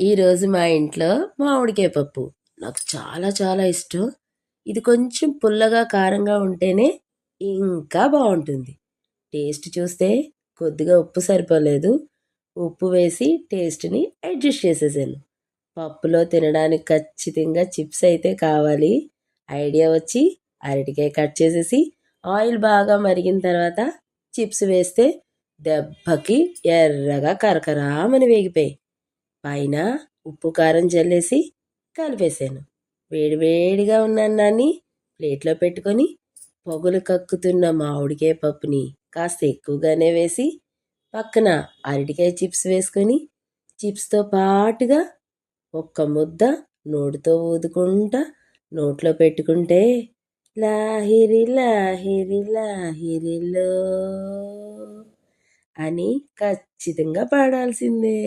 ఈరోజు మా ఇంట్లో మామిడికాయ పప్పు. నాకు చాలా చాలా ఇష్టం. ఇది కొంచెం పుల్లగా కారంగా ఉంటేనే ఇంకా బాగుంటుంది. టేస్ట్ చూస్తే కొద్దిగా ఉప్పు సరిపోలేదు. ఉప్పు వేసి టేస్ట్ని అడ్జస్ట్ చేసేసాను. పప్పులో తినడానికి ఖచ్చితంగా చిప్స్ అయితే కావాలి. ఐడియా వచ్చి అరటికాయ కట్ చేసేసి ఆయిల్ బాగా మరిగిన తర్వాత చిప్స్ వేస్తే దెబ్బకి ఎర్రగా కరకరామని వేగిపోయి పైన ఉప్పు కారం చల్లేసి కలిపేశాను. వేడివేడిగా ఉన్న అన్నాన్ని ప్లేట్లో పెట్టుకొని పొగలు కక్కుతున్న మామిడికాయ పప్పుని కాస్త ఎక్కువగానే వేసి పక్కన అరటికాయ చిప్స్ వేసుకొని చిప్స్తో పాటుగా ఒక్క ముద్ద నోటితో ఊదుకుంటా నోట్లో పెట్టుకుంటే లాహిరి లాహిరి లాహిరిలో అని ఖచ్చితంగా పాడాల్సిందే.